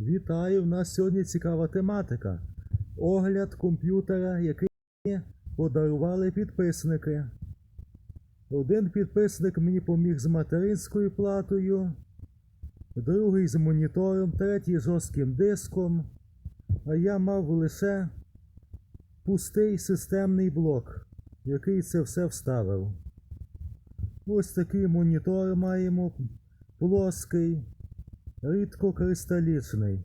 Вітаю! У нас сьогодні цікава тематика. Огляд комп'ютера, який подарували підписники. Один підписник мені поміг з материнською платою, другий з монітором, третій з жорстким диском, а я мав лише пустий системний блок, який це все вставив. Ось такий монітор маємо плоский рідкокристалічний.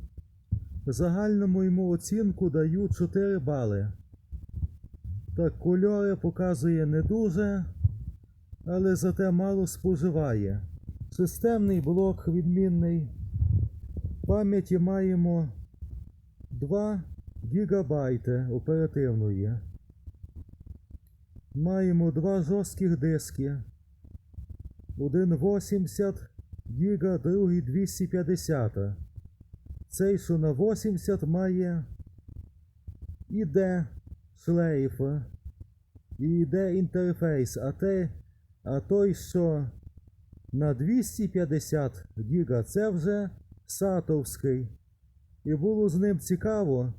Загальному йому оцінку даю 4 бали. Так, кольори показує не дуже, але зате мало споживає. Системний блок відмінний. Пам'яті маємо 2 гігабайти оперативної. Маємо два жорстких диски. Один 80 гіга, другий 250. Цей, що на 80 має іде шлейф, і йде інтерфейс, а, те, а той, що на 250 гіга, це вже сатовський. І було з ним цікаво,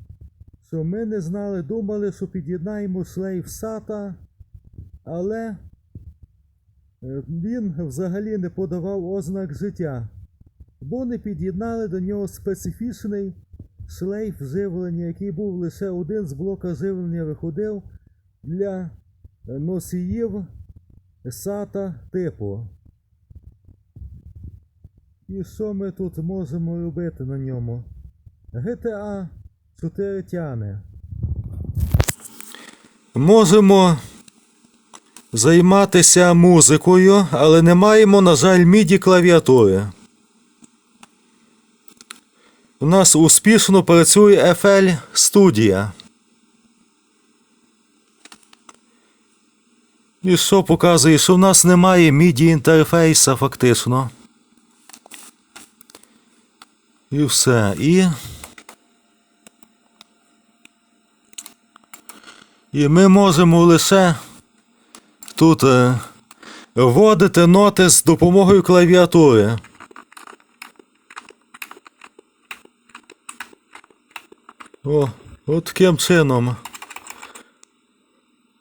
що ми не знали, думали, що під'єднаємо шлейф SATA, але Він взагалі не подавав ознак життя, бо не під'єднали до нього специфічний шлейф живлення, який був лише один з блока живлення виходив для е, носіїв SATA типу. І що ми тут можемо робити на ньому? GTA 4 тяне. Можемо займатися музикою, але не маємо, на жаль, міді клавіатури. У нас успішно працює FL Studio. І що показує, що в нас немає міді інтерфейса фактично. І все. І. І ми можемо лише тут е, вводити ноти з допомогою клавіатури. О, от таким чином.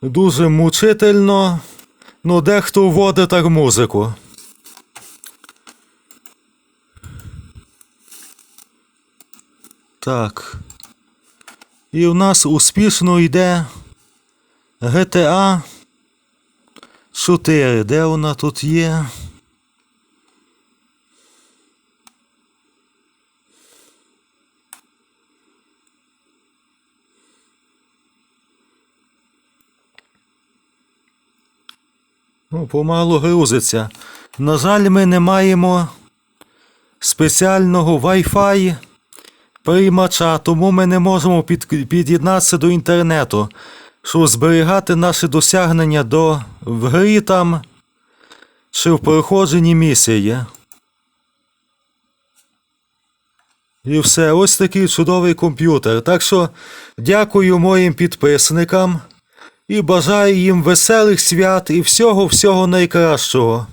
Дуже мучительно, ну дехто вводить так музику. Так. І у нас успішно йде GTA 4. Де вона тут є? Ну, помалу грузиться. На жаль, ми не маємо спеціального Wi-Fi приймача, тому ми не можемо під, під'єднатися до інтернету, щоб зберігати наші досягнення до в грі там чи в проходженні місії. І все, ось такий чудовий комп'ютер. Так що дякую моїм підписникам і бажаю їм веселих свят і всього-всього найкращого.